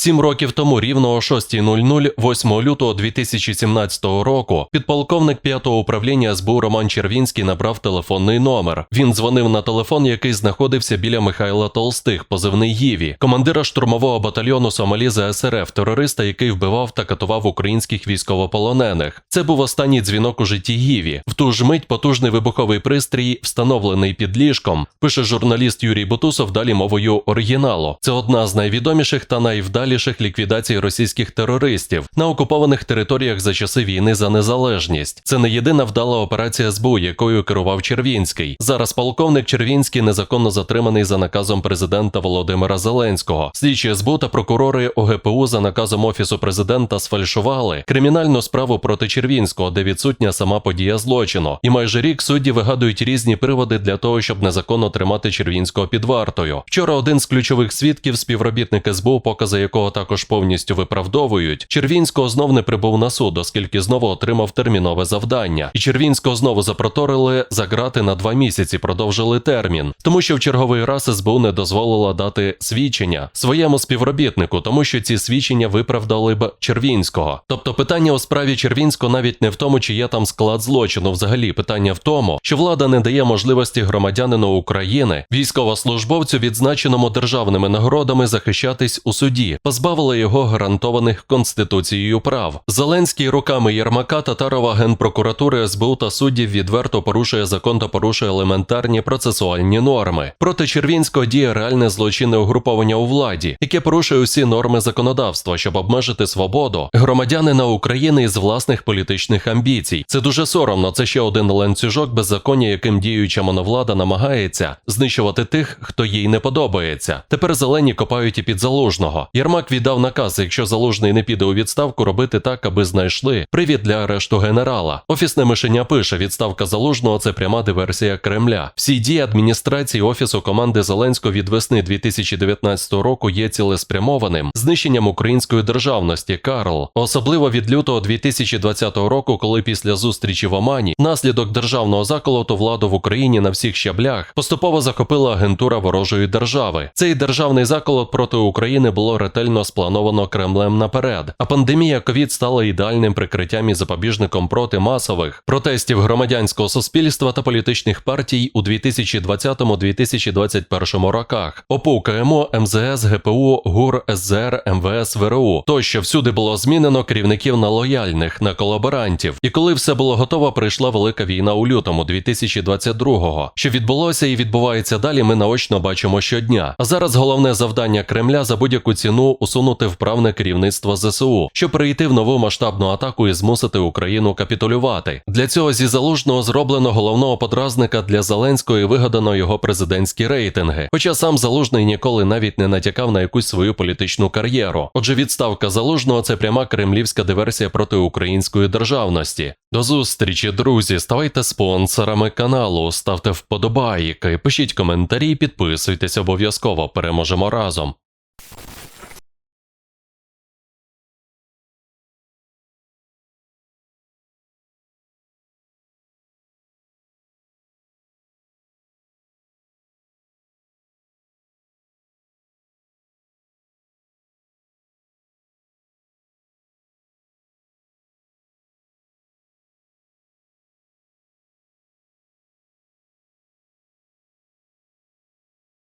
Сім років тому, рівно о 6.00, 8 лютого 2017 року, підполковник 5-го управління СБУ Роман Червінський набрав телефонний номер. Він дзвонив на телефон, який знаходився біля Михайла Толстих, позивний Гіві, командира штурмового батальйону Сомалі ЗСРФ, терориста, який вбивав та катував українських військовополонених. Це був останній дзвінок у житті Гіві. В ту ж мить потужний вибуховий пристрій, встановлений під ліжком, пише журналіст Юрій Бутусов далі мовою оригіналу. Це одна з найвідоміших та найвдаліших ліквідацій російських терористів на окупованих територіях за часи війни за незалежність. Це не єдина вдала операція СБУ, якою керував Червінський. Зараз полковник Червінський незаконно затриманий за наказом президента Володимира Зеленського. Слідчі СБУ та прокурори ОГПУ за наказом офісу президента сфальшували кримінальну справу проти Червінського, де відсутня сама подія злочину. І майже рік судді вигадують різні приводи для того, щоб незаконно тримати Червінського під вартою. Вчора один з ключових свідків, співробітник СБУ, покази якого також повністю виправдовують, Червінського знов не прибув на суд, оскільки знову отримав термінове завдання. І Червінського знову запроторили за грати на два місяці, продовжили термін, тому що в черговий раз СБУ не дозволила дати свідчення своєму співробітнику, тому що ці свідчення виправдали б Червінського. Тобто питання у справі Червінського навіть не в тому, чи є там склад злочину. Взагалі питання в тому, що влада не дає можливості громадянину України, військовослужбовцю, відзначеному державними нагородами, захищатись у суді, позбавила його гарантованих конституцією прав. Зеленський руками Єрмака Татарова генпрокуратури СБУ та суддів відверто порушує закон та порушує елементарні процесуальні норми. Проти Червінського діє реальне злочинне угруповання у владі, яке порушує усі норми законодавства, щоб обмежити свободу громадянина України із власних політичних амбіцій. Це дуже соромно. Це ще один ланцюжок беззаконня, яким діюча моновлада намагається знищувати тих, хто їй не подобається. Тепер зелені копають і під залужного. Єрмак віддав наказ, якщо залужний не піде у відставку, робити так, аби знайшли привід для арешту генерала. Офісне мишеня пише: відставка залужного це пряма диверсія Кремля. Всі дії адміністрації офісу команди Зеленського від весни 2019 року є цілеспрямованим знищенням української державності. Карл, особливо від лютого 2020 року, коли після зустрічі в Омані наслідок державного заколоту владу в Україні на всіх щаблях поступово захопила агентура ворожої держави. Цей державний заколот проти України було ретельно сплановано Кремлем наперед. А пандемія ковід стала ідеальним прикриттям і запобіжником проти масових протестів громадянського суспільства та політичних партій у 2020-2021 роках. ОПУ КМО, МЗС, ГПУ, ГУР, СЗР, МВС, ВРУ тощо всюди було змінено керівників на лояльних, на колаборантів. І коли все було готово, прийшла велика війна у лютому 2022-го. Що відбулося і відбувається далі, ми наочно бачимо щодня. А зараз головне завдання Кремля за будь-яку ціну усунути вправне керівництво ЗСУ, щоб прийти в нову масштабну атаку і змусити Україну капітулювати. Для цього зі залужного зроблено головного подразника для Зеленського і вигадано його президентські рейтинги. Хоча сам залужний ніколи навіть не натякав на якусь свою політичну кар'єру. Отже, відставка залужного це пряма кремлівська диверсія проти української державності. До зустрічі, друзі. Ставайте спонсорами каналу, ставте вподобайки, пишіть коментарі, підписуйтесь обов'язково. Переможемо разом.